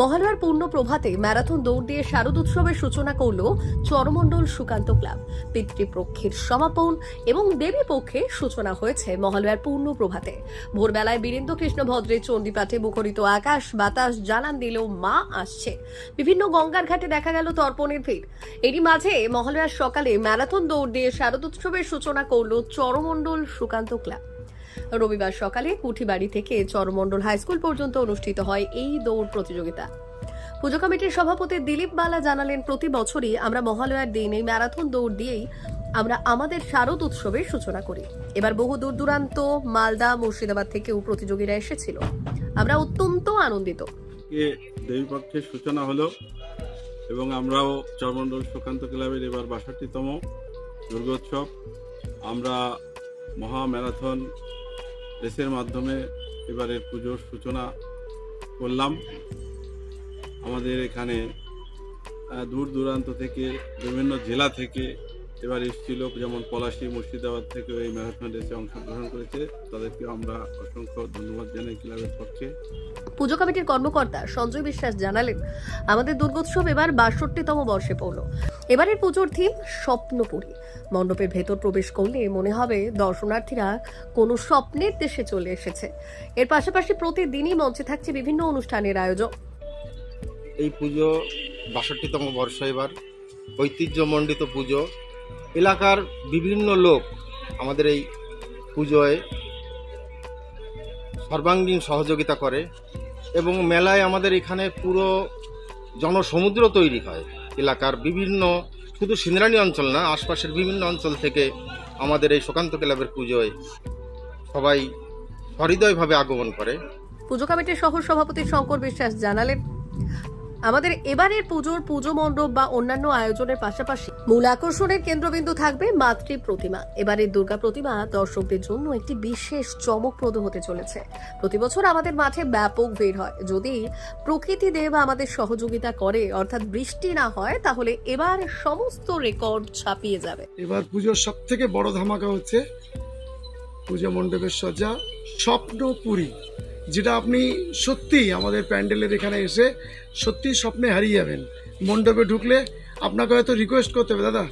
মহালয়ার পূর্ণ প্রভাতে ম্যারাথন দৌড় দিয়ে শারদ উৎসবের সূচনা করল চরমণ্ডল সুকান্ত ক্লাব। পিতৃপক্ষের সমাপন এবং দেবী পক্ষে সূচনা হয়েছে মহালয়ার পূর্ণ প্রভাতে। ভোরবেলায় বীরেন্দ্র কৃষ্ণ ভদ্রের চণ্ডীপাঠে মুখরিত আকাশ, বাতাস জানান দিলেও মা আসছে। বিভিন্ন গঙ্গার ঘাটে দেখা গেল তর্পণের ভিড়। এরই মাঝে মহালয়ার সকালে ম্যারাথন দৌড় দিয়ে শারদ উৎসবের সূচনা করল চরমণ্ডল সুকান্ত ক্লাব। রবিবার সকালে কুঠিবাড়ি থেকে চরমণ্ডল হাইস্কুল পর্যন্ত অনুষ্ঠিত হয় এই দৌড় প্রতিযোগিতা। পুজো কমিটির সভাপতি দিলীপ বালা জানালেন, প্রতি বছরই আমরা মহালয়ার দিন এই ম্যারাথন দৌড় দিয়েই আমরা আমাদের শারদ উৎসবের সূচনা করি। এবার বহু দূর দূরান্ত, মালদা, মুর্শিদাবাদ থেকেও প্রতিযোগীরা এসেছিল। আমরা অত্যন্ত আনন্দিত। দেবীপক্ষের সূচনা হলো এবং আমরাও চরমণ্ডল সুকান্ত ক্লাবের এবার বাষট্টিতম দুর্গোৎসব। আমরা মহা ম্যারাথন রেসের মাধ্যমে এবারের পুজোর সূচনা করলাম। আমাদের এখানে দূর দূরান্ত থেকে বিভিন্ন জেলা থেকে এবার এসেছিল যেমন পলাশী মুর্শিদাবাদ থেকে এই ম্যারাথন রেসে অংশগ্রহণ করেছে তাদেরকে আমরা অসংখ্য ধন্যবাদ জানাই ক্লাবের পক্ষে। পুজো কমিটির কর্মকর্তা সঞ্জয় বিশ্বাস জানালেন আমাদের দুর্গোৎসব এবার বাষট্টিতম বর্ষে পড়ল। এবারের পুজোর থিম স্বপ্নপুরী। মণ্ডপের ভেতর প্রবেশ করলে মনে হবে দর্শনার্থীরা কোনো স্বপ্নের দেশে চলে এসেছে। এর পাশাপাশি প্রতিদিনই মঞ্চে থাকছে বিভিন্ন অনুষ্ঠানের আয়োজন। এই পুজো বাষট্টিতম বর্ষ এবার। ঐতিহ্যমণ্ডিত পুজো। এলাকার বিভিন্ন লোক আমাদের এই পুজোয় সর্বাঙ্গীন সহযোগিতা করে এবং মেলায় আমাদের এখানে পুরো জনসমুদ্র তৈরি হয়। এলাকার বিভিন্ন, শুধু সিন্দ্রানী অঞ্চল না, আশপাশের বিভিন্ন অঞ্চল থেকে আমাদের এই সুকান্ত ক্লাবের পুজোয় সবাই হৃদয়ভাবে আগমন করে। পুজো কমিটির সহ সভাপতি শঙ্কর বিশ্বাস জানালেন আমাদের এবারের পুজোর পুজো মণ্ডপ বা অন্যান্য আয়োজনের পাশাপাশি মূল আকর্ষণের কেন্দ্রবিন্দু থাকবে মাতৃ প্রতিমা। এবারের দুর্গা প্রতিমা দর্শকদের জন্য একটি বিশেষ চমকপ্রদ হতে চলেছে। প্রতি বছর আমাদের মাঠে ব্যাপক ভিড় হয়। যদি প্রকৃতি দেব আমাদের সহযোগিতা করে, অর্থাৎ বৃষ্টি না হয়, তাহলে এবার সমস্ত রেকর্ড ছাপিয়ে যাবে। এবার পুজোর সব থেকে বড় ধামাকা হচ্ছে পুজো মণ্ডপের সজ্জা স্বপ্নপুরী। যেটা আপনি সত্যি আমাদের প্যান্ডেলের এখানে এসে সত্যি স্বপ্নে হারিয়ে যাবেন। মণ্ডপে ঢুকলে আপনাকে হয়তো রিকোয়েস্ট করতে হবে, দাদা,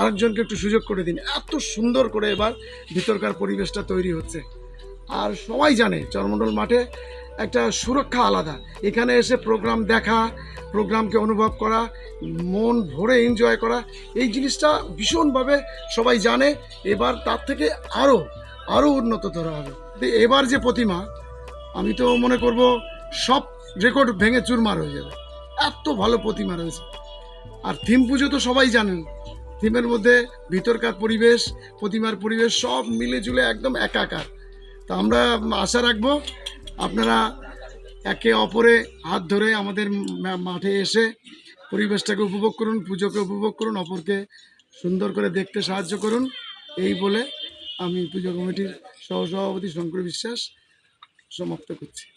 আরেকজনকে একটু সুযোগ করে দিন। এত সুন্দর করে এবার ভিতরকার পরিবেশটা তৈরি হচ্ছে। আর সবাই জানে, চরমণ্ডল মাঠে একটা সুরক্ষা আলাদা। এখানে এসে প্রোগ্রাম দেখা প্রোগ্রামকে অনুভব করা, মন ভরে এনজয় করা, এই জিনিসটা ভীষণভাবে সবাই জানে। এবার তার থেকে আরও আরও উন্নত ধরা হবে। এবার যে প্রতিমা আমি তো মনে করব সব রেকর্ড ভেঙে চুরমার হয়ে যাবে। এত ভালো প্রতিমা রয়েছে। আর থিম পুজো তো সবাই জানেন। থিমের মধ্যে ভিতরকার পরিবেশ, প্রতিমার পরিবেশ সব মিলে জুলে একদম একাকার। তা আমরা আশা রাখব আপনারা একে অপরে হাত ধরে আমাদের মাঠে এসে পরিবেশটাকে উপভোগ করুন, পুজোকে উপভোগ করুন, অপরকে সুন্দর করে দেখতে সাহায্য করুন। এই বলে আমি পুজো কমিটির সহসভাপতি শঙ্কর বিশ্বাস সমাপ্ত করছি।